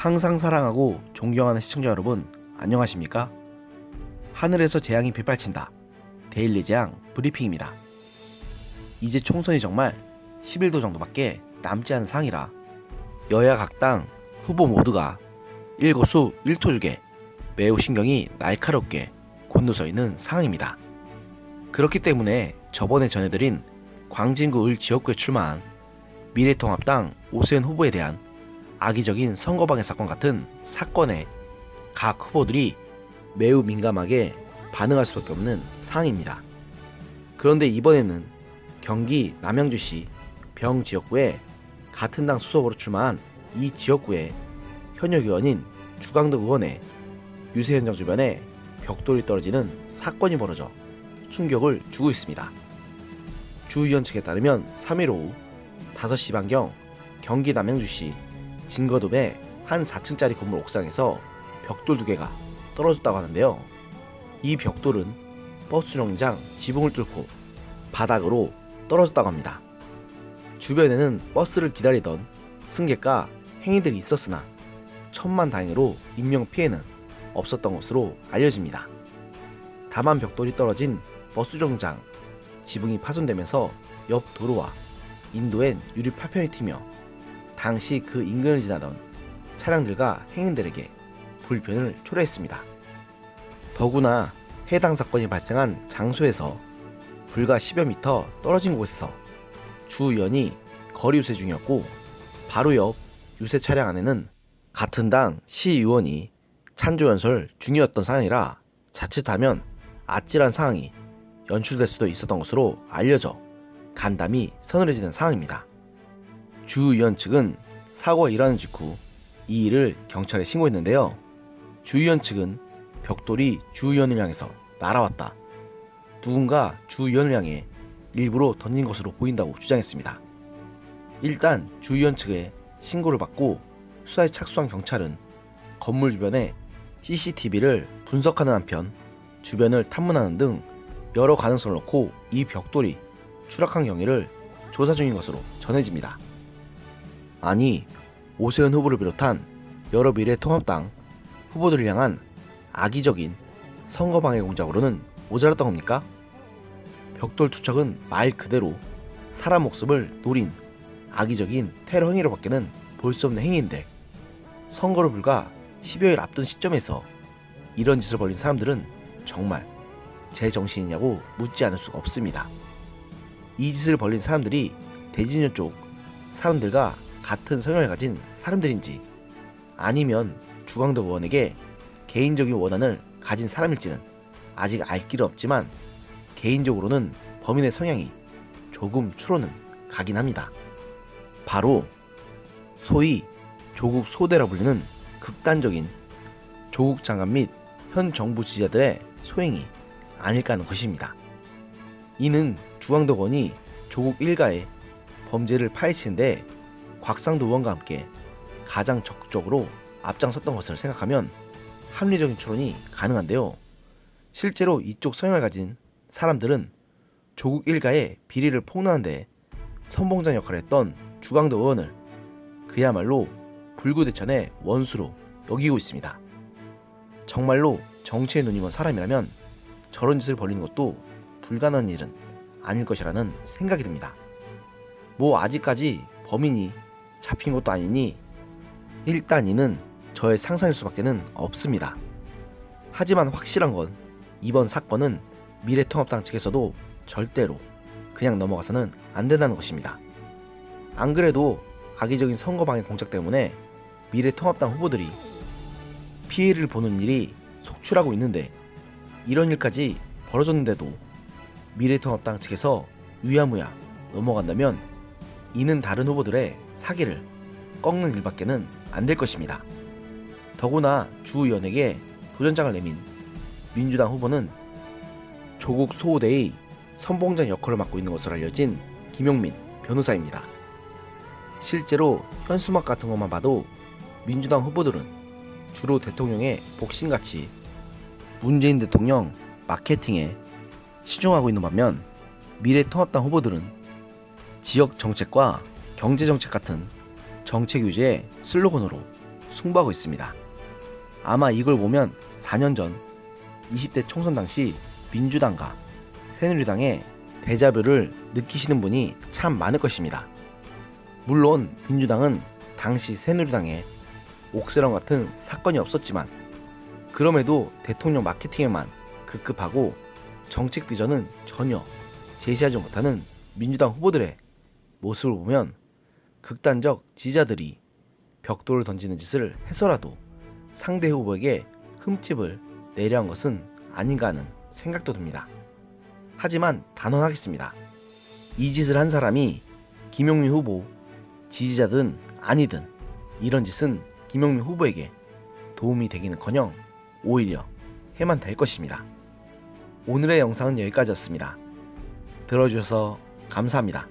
항상 사랑하고 존경하는 시청자 여러분, 안녕하십니까? 하늘에서 재앙이 빗발친다. 데일리 재앙 브리핑입니다. 이제 총선이 정말 11도 정도밖에 남지 않은 상이라 여야 각당 후보 모두가 일거수 일토죽에 매우 신경이 날카롭게 곤두서 있는 상황입니다. 그렇기 때문에 저번에 전해드린 광진구 을 지역구에 출마한 미래통합당 오세훈 후보에 대한 악의적인 선거방해 사건 같은 사건에 각 후보들이 매우 민감하게 반응할 수밖에 없는 상황입니다. 그런데 이번에는 경기 남양주시 병 지역구에 같은 당 수석으로 출마한 이 지역구의 현역 의원인 주강덕 의원의 유세 현장 주변에 벽돌이 떨어지는 사건이 벌어져 충격을 주고 있습니다. 주 의원 측에 따르면 3일 오후 5시 반경 경기 남양주시 진거돔의 한 4층짜리 건물 옥상에서 벽돌 두 개가 떨어졌다고 하는데요. 이 벽돌은 버스 정류장 지붕을 뚫고 바닥으로 떨어졌다고 합니다. 주변에는 버스를 기다리던 승객과 행인들이 있었으나 천만 다행으로 인명 피해는 없었던 것으로 알려집니다. 다만 벽돌이 떨어진 버스 정류장 지붕이 파손되면서 옆 도로와 인도엔 유리 파편이 튀며 당시 그 인근을 지나던 차량들과 행인들에게 불편을 초래했습니다. 더구나 해당 사건이 발생한 장소에서 불과 10여 미터 떨어진 곳에서 주 의원이 거리 유세 중이었고 바로 옆 유세 차량 안에는 같은 당 시의원이 찬조 연설 중이었던 상황이라 자칫하면 아찔한 상황이 연출될 수도 있었던 것으로 알려져 간담이 서늘해지는 상황입니다. 주 의원 측은 사고가 일어난 직후 이 일을 경찰에 신고했는데요. 주 의원 측은 벽돌이 주 의원을 향해서 날아왔다. 누군가 주 의원을 향해 일부러 던진 것으로 보인다고 주장했습니다. 일단 주 의원 측의 신고를 받고 수사에 착수한 경찰은 건물 주변에 CCTV를 분석하는 한편 주변을 탐문하는 등 여러 가능성을 놓고 이 벽돌이 추락한 경위를 조사 중인 것으로 전해집니다. 아니 오세훈 후보를 비롯한 여러 미래통합당 후보들을 향한 악의적인 선거방해 공작으로는 모자랐던 겁니까? 벽돌 투척은 말 그대로 사람 목숨을 노린 악의적인 테러 행위로 밖에는 볼 수 없는 행위인데 선거를 불과 10여일 앞둔 시점에서 이런 짓을 벌인 사람들은 정말 제 정신이냐고 묻지 않을 수가 없습니다. 이 짓을 벌린 사람들이 대진년 쪽 사람들과 같은 성향을 가진 사람들인지 아니면 주광덕 의원에게 개인적인 원한을 가진 사람일지는 아직 알 길은 없지만 개인적으로는 범인의 성향이 조금 추로는 가긴 합니다. 바로 소위 조국 소대라 불리는 극단적인 조국 장관 및 현 정부 지지자들의 소행이 아닐까 하는 것입니다. 이는 주광덕 의원이 조국 일가의 범죄를 파헤치는데 곽상도 의원과 함께 가장 적극적으로 앞장섰던 것을 생각하면 합리적인 추론이 가능한데요. 실제로 이쪽 성향을 가진 사람들은 조국 일가의 비리를 폭로하는데 선봉장 역할을 했던 주광도 의원을 그야말로 불구대천의 원수로 여기고 있습니다. 정말로 정치에 눈이 먼 사람이라면 저런 짓을 벌이는 것도 불가능한 일은 아닐 것이라는 생각이 듭니다. 뭐 아직까지 범인이 잡힌 것도 아니니 일단 이는 저의 상상일 수밖에는 없습니다. 하지만 확실한 건 이번 사건은 미래통합당 측에서도 절대로 그냥 넘어가서는 안 된다는 것입니다. 안 그래도 악의적인 선거방해 공작 때문에 미래통합당 후보들이 피해를 보는 일이 속출하고 있는데 이런 일까지 벌어졌는데도 미래통합당 측에서 유야무야 넘어간다면 이는 다른 후보들의 사기를 꺾는 일밖에는 안 될 것입니다. 더구나 주 의원에게 도전장을 내민 민주당 후보는 조국 소호대의 선봉장 역할을 맡고 있는 것으로 알려진 김용민 변호사입니다. 실제로 현수막 같은 것만 봐도 민주당 후보들은 주로 대통령의 복신같이 문재인 대통령 마케팅에 치중하고 있는 반면 미래통합당 후보들은 지역 정책과 경제 정책 같은 정책 유지의 슬로건으로 승부하고 있습니다. 아마 이걸 보면 4년 전 20대 총선 당시 민주당과 새누리당의 대자뷰를 느끼시는 분이 참 많을 것입니다. 물론 민주당은 당시 새누리당에 옥세랑 같은 사건이 없었지만 그럼에도 대통령 마케팅에만 급급하고 정책 비전은 전혀 제시하지 못하는 민주당 후보들의 모습을 보면 극단적 지지자들이 벽돌을 던지는 짓을 해서라도 상대 후보에게 흠집을 내려 한 것은 아닌가 하는 생각도 듭니다. 하지만 단언하겠습니다. 이 짓을 한 사람이 김용민 후보 지지자든 아니든 이런 짓은 김용민 후보에게 도움이 되기는커녕 오히려 해만 될 것입니다. 오늘의 영상은 여기까지였습니다. 들어주셔서 감사합니다.